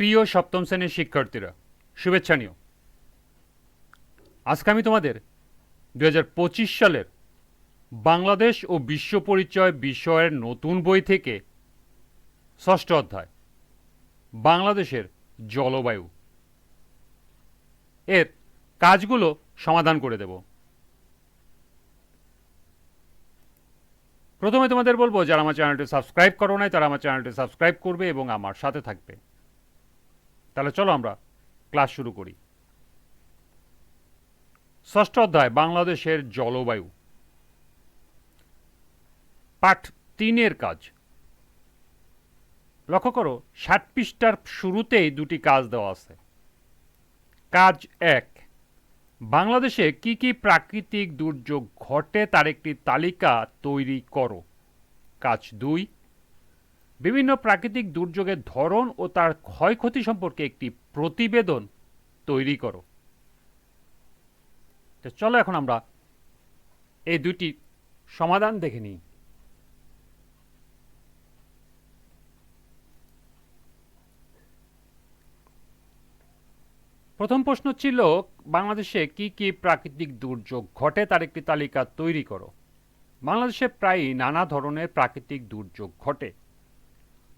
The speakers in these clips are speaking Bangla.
প্রিয় সপ্তম শ্রেণির শিক্ষার্থীরা, শুভেচ্ছা নিও। আজকে আমি তোমাদের দু হাজার পঁচিশ সালের বাংলাদেশ ও বিশ্ব পরিচয় বিষয়ের নতুন বই থেকে ষষ্ঠ অধ্যায়, বাংলাদেশের জলবায়ু। এর কাজগুলো সমাধান করে দেব। প্রথমে তোমাদের বলব, যারা আমার চ্যানেলটি সাবস্ক্রাইব করো নাই, তারা আমার চ্যানেলটি সাবস্ক্রাইব করবে এবং আমার সাথে থাকবে। তাহলে চলো আমরা ক্লাস শুরু করি। ষষ্ঠ অধ্যায়, বাংলাদেশের জলবায়ু। পাঠ তিনের কাজ। লক্ষ্য করো, ষাট পৃষ্ঠার শুরুতেই দুটি কাজ দেওয়া আছে। কাজ এক, বাংলাদেশে কি কি প্রাকৃতিক দুর্যোগ ঘটে তার একটি তালিকা তৈরি করো। কাজ দুই বিভিন্ন প্রাকৃতিক দুর্যোগের ধরন ও তার ক্ষয়ক্ষতি সম্পর্কে একটি প্রতিবেদন তৈরি করো। চলো এখন আমরা এই দুটি সমাধান দেখে নিই। প্রথম প্রশ্ন ছিল, বাংলাদেশে কি কি প্রাকৃতিক দুর্যোগ ঘটে তার একটি তালিকা তৈরি করো। বাংলাদেশে প্রায়ই নানা ধরনের প্রাকৃতিক দুর্যোগ ঘটে।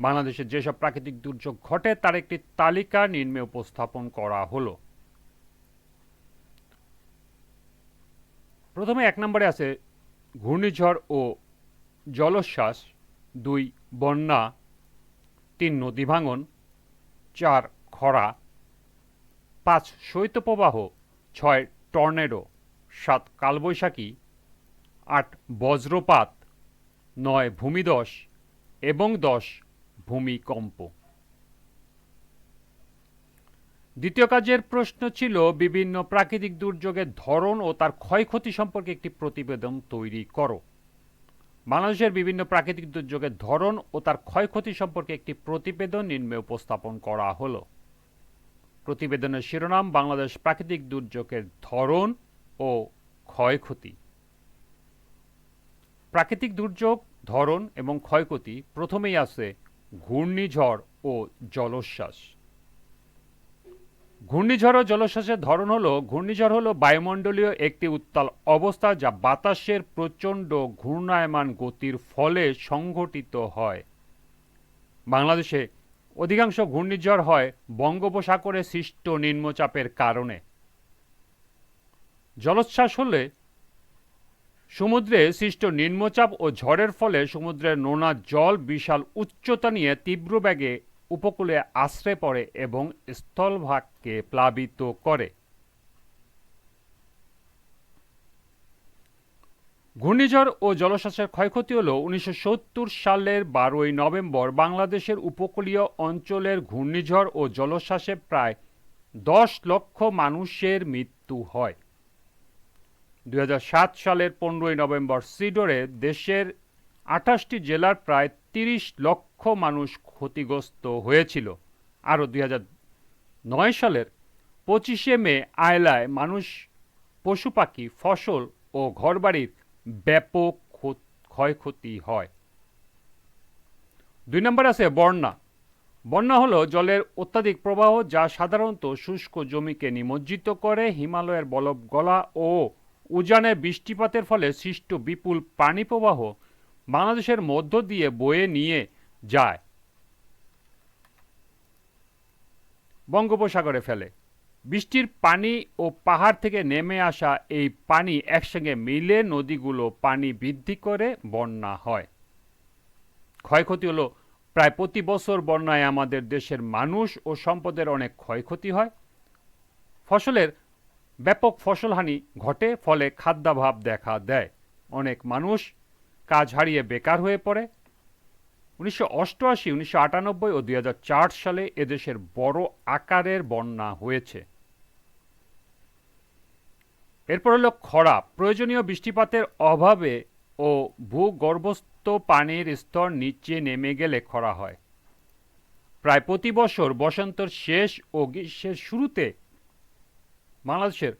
বাংলাদেশে যেসব প্রাকৃতিক দুর্যোগ ঘটে, তার একটি তালিকা নিম্নে উপস্থাপন করা হলো। প্রথমে এক নম্বরে আছে, ঘূর্ণিঝড় ও জলোচ্ছ্বাস, দুই, বন্যা, তিন, নদী ভাঙন, চার, খরা, পাঁচ, শৈত্যপ্রবাহ, ছয়, টর্নেডো, সাত, কালবৈশাখী, আট, বজ্রপাত, নয়, ভূমিদশ এবং দশ ভূমিকম্প দ্বিতীয় কাজের প্রশ্ন ছিল বিভিন্ন প্রাকৃতিক দুর্যোগের ধরন ও তার ক্ষয়ক্ষতি সম্পর্কে একটি প্রতিবেদন তৈরি করো। বাংলাদেশের বিভিন্ন প্রাকৃতিক দুর্যোগের ধরন ও তার ক্ষয়ক্ষতি সম্পর্কে একটি প্রতিবেদন নিম্নে উপস্থাপন করা হলো। প্রতিবেদনের শিরোনাম, বাংলাদেশ প্রাকৃতিক দুর্যোগের ধরন ও ক্ষয়ক্ষতি। প্রাকৃতিক দুর্যোগ, ধরন এবং ক্ষয়ক্ষতি প্রথমেই আছে ঘূর্ণিঝড় ও জলোচ্ছ্বাস। ঘূর্ণিঝড় ও জলোচ্ছ্বাসের ধরন হলো, ঘূর্ণিঝড় হলো বায়ুমণ্ডলীয় একটি উত্তাল অবস্থা যা বাতাসের প্রচণ্ড ঘূর্ণায়মান গতির ফলে সংঘটিত হয়। বাংলাদেশে অধিকাংশ ঘূর্ণিঝড় হয় বঙ্গোপসাগরে সৃষ্ট নিম্নচাপের কারণে। জলোচ্ছ্বাস হলে সমুদ্রে সৃষ্ট নিম্নচাপ ও ঝড়ের ফলে সমুদ্রের নোনা জল বিশাল উচ্চতা নিয়ে তীব্র বেগে উপকূলে আশ্রে পড়ে এবং স্থলভাগকে প্লাবিত করে। ঘূর্ণিঝড় ও জলোচ্ছ্বাসের ক্ষয়ক্ষতি হল উনিশশো সত্তর সালের বারোই নভেম্বর বাংলাদেশের উপকূলীয় অঞ্চলের ঘূর্ণিঝড় ও জলোচ্ছ্বাসে প্রায় দশ লক্ষ মানুষের মৃত্যু হয়। দুই হাজার সাত সালের পনেরোই নভেম্বর সিডরে দেশের আঠাশটি জেলার প্রায় তিরিশ লক্ষ মানুষ ক্ষতিগ্রস্ত হয়েছিল। আরও দুই নয় সালের পঁচিশে মে আয়লায় মানুষ, পশু পাখি, ফসল ও ঘরবাড়ির ব্যাপক ক্ষয়ক্ষতি হয়। দুই নম্বর আছে বন্যা। বন্যা হলো জলের অত্যাধিক প্রবাহ যা সাধারণত শুষ্ক জমিকে নিমজ্জিত করে হিমালয়ের বলব গলা ও উজানের বৃষ্টিপাতের ফলে সৃষ্ট বিপুল পানি প্রবাহ বাংলাদেশের মধ্য দিয়ে বয়ে নিয়ে যায়। বঙ্গোপসাগরে ফেলে। বৃষ্টির পানি ও পাহাড় থেকে নেমে আসা এই পানি একসঙ্গে মিলে নদীগুলো পানি বৃদ্ধি করে বন্যা হয়। ক্ষয়ক্ষতি হলো প্রায় প্রতি বছর বন্যায় আমাদের দেশের মানুষ ও সম্পদের অনেক ক্ষয়ক্ষতি হয়। ফসলের ব্যাপক ফসলহানি ঘটে, ফলে খাদ্যাভাব দেখা দেয়। অনেক মানুষ কাজ হারিয়ে বেকার হয়ে পড়ে। উনিশশো অষ্টআশি, উনিশশো আটানব্বই ও দুই হাজার চার সালে এদেশের বড় আকারের বন্যা হয়েছে। এরপর হলো খরা। প্রয়োজনীয় বৃষ্টিপাতের অভাবে ও ভূগর্ভস্থ পানির স্তর নিচে নেমে গেলে খরা হয়। প্রায় প্রতি বছর বসন্তর শেষ ও গ্রীষ্মের শুরুতে বাংলাদেশের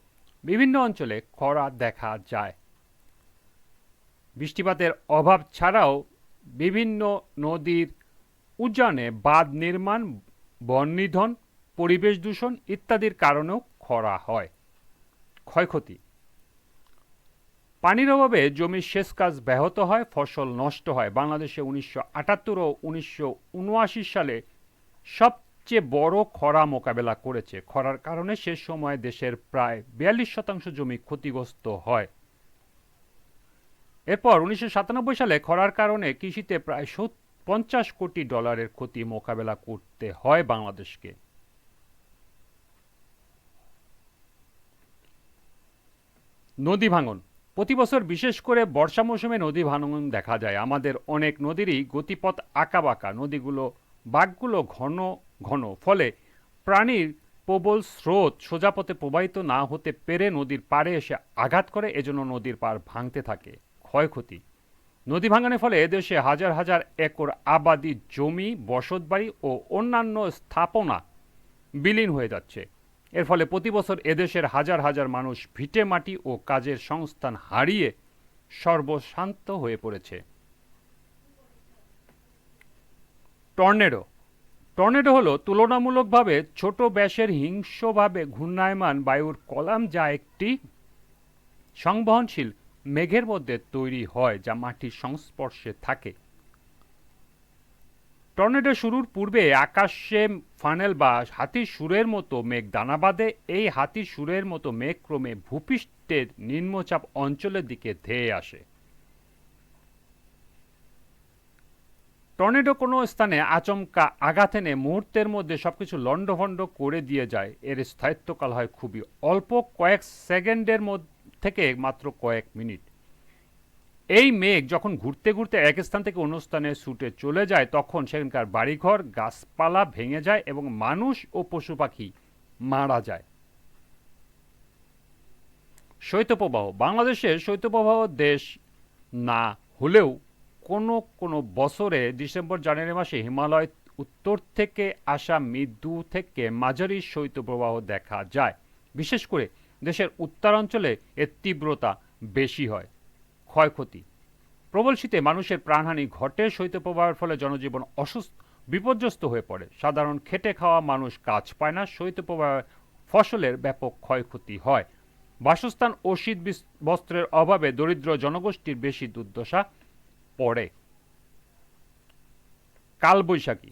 বিভিন্ন অঞ্চলে খরা দেখা যায়। বৃষ্টিপাতের অভাব ছাড়াও বিভিন্ন নদীর উজানে বাঁধ নির্মাণ, বন নিধন, পরিবেশ দূষণ ইত্যাদির কারণেও খরা হয়। ক্ষয়ক্ষতি। পানির অভাবে জমির সেচ কাজ ব্যাহত হয়, ফসল নষ্ট হয়। বাংলাদেশে উনিশশো আটাত্তর ও উনিশশো উনআশি সালে সবচেয়ে বড় খরা মোকাবেলা করেছে। খরার কারণে সে সময় দেশের প্রায় বিয়াল্লিশ শতাংশ জমি ক্ষতিগ্রস্ত হয়। এরপর উনিশশো সাতানব্বই সালে খরার কারণে কৃষিতে প্রায় পঞ্চাশ কোটি ডলারের ক্ষতি মোকাবেলা করতে হয় বাংলাদেশকে। নদী ভাঙন। প্রতি বছর বিশেষ করে বর্ষা মৌসুমে নদী ভাঙন দেখা যায়। আমাদের অনেক নদীরই গতিপথ আঁকাবাঁকা নদীগুলো বাঘগুলো ঘন ঘন। ফলে প্রাণীর প্রবল স্রোত সোজাপথে প্রবাহিত না হতে পেরে নদীর পাড়ে এসে আঘাত করে, এজন্য নদীর পাড় ভাঙতে থাকে ক্ষয়ক্ষতি। নদী ভাঙনের ফলে এদেশে হাজার হাজার একর আবাদি জমি, বসতবাড়ি ও অন্যান্য স্থাপনা বিলীন হয়ে যাচ্ছে। এর ফলে প্রতি বছর এদেশের হাজার হাজার মানুষ ভিটে মাটি ও কাজের সংস্থান হারিয়ে সর্বশান্ত হয়ে পড়েছে। টর্নেডো টর্নেডো হলো তুলনামূলকভাবে ছোট ব্যাসের হিংস্রভাবে ঘূর্ণায়মান বায়ুর কলাম যা একটি সংবহনশীল মেঘের মধ্যে তৈরি হয়, যা মাটির সংস্পর্শে থাকে। টর্নেডো শুরুর পূর্বে আকাশে ফানেল বা হাতির সুরের মতো মেঘ, দানা বাঁধে। এই হাতির সুরের মতো মেঘ ক্রমে ভূপৃষ্ঠের নিম্নচাপ অঞ্চলের দিকে ধেয়ে আসে। টর্নেডো কোনো স্থানে আচমকা আঘাত এনে মুহূর্তের মধ্যে সবকিছু লণ্ডভণ্ড করে দিয়ে যায়। এর স্থায়িত্বকাল হয় খুবই অল্প, কয়েক সেকেন্ডের মধ্যে থেকে মাত্র কয়েক মিনিট। এই মেঘ যখন ঘুরতে ঘুরতে এক স্থান থেকে অন্য স্থানে ছুটে চলে যায়, তখন সেখানকার বাড়িঘর, গাছপালা ভেঙে যায় এবং মানুষ ও পশু পাখি মারা যায়। শৈত্যপ্রবাহ, বাংলাদেশের শৈত্যপ্রবাহ দেশ না হলেও কোনো কোনো বছরে ডিসেম্বর, জানুয়ারি মাসে হিমালয় উত্তর থেকে আসা মৃদু থেকে মাঝারি শৈত্যপ্রবাহ দেখা যায়। বিশেষ করে দেশের উত্তরাঞ্চলে এর তীব্রতা বেশি হয়। ক্ষয়ক্ষতি। প্রবল শীতে মানুষের প্রাণহানি ঘটে, শৈত্যপ্রবাহের ফলে জনজীবন অসুস্থ, বিপর্যস্ত হয়ে পড়ে। সাধারণ খেটে খাওয়া মানুষ কাজ পায় না শৈত্যপ্রবাহে ফসলের ব্যাপক ক্ষয়ক্ষতি হয়। বাসস্থান ও শীত বস্ত্রের অভাবে দরিদ্র জনগোষ্ঠীর বেশি দুর্দশা। পড়ে। কালবৈশাখী।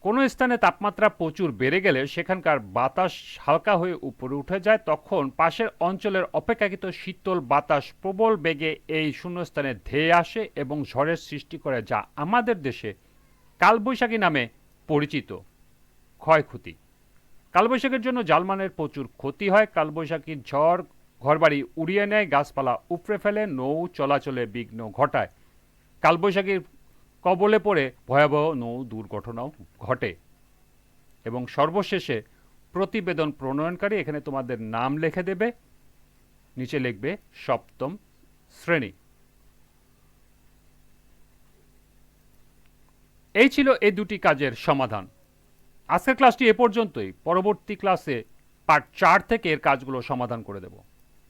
কোনো স্থানে তাপমাত্রা প্রচুর বেড়ে গেলে সেখানকার বাতাস হালকা হয়ে উপরে উঠে যায়, তখন পাশের অঞ্চলের অপেক্ষাকৃত শীতল বাতাস প্রবল বেগে এই শূন্যস্থানে ধেয়ে আসে এবং ঝড়ের সৃষ্টি করে যা আমাদের দেশে কালবৈশাখী নামে পরিচিত। ক্ষয়ক্ষতি। কালবৈশাখীর জন্য জালমানের প্রচুর ক্ষতি হয়। কালবৈশাখীর ঝড় ঘরবাড়ি উড়িয়ে নেয়, গাছপালা উপড়ে ফেলে, নৌ চলাচলে বিঘ্ন ঘটায়। কালবৈশাখীর কবলে পড়ে ভয়াবহ নৌ দুর্ঘটনাও ঘটে এবং সর্বশেষে প্রতিবেদন প্রণয়নকারী এখানে তোমাদের নাম লিখে দেবে, নিচে লিখবে সপ্তম শ্রেণি। এই ছিল এই দুটি কাজের সমাধান। আজকের ক্লাসটি এ পর্যন্তই। পরবর্তী ক্লাসে পার্ট চার থেকে এর কাজগুলো সমাধান করে দেব।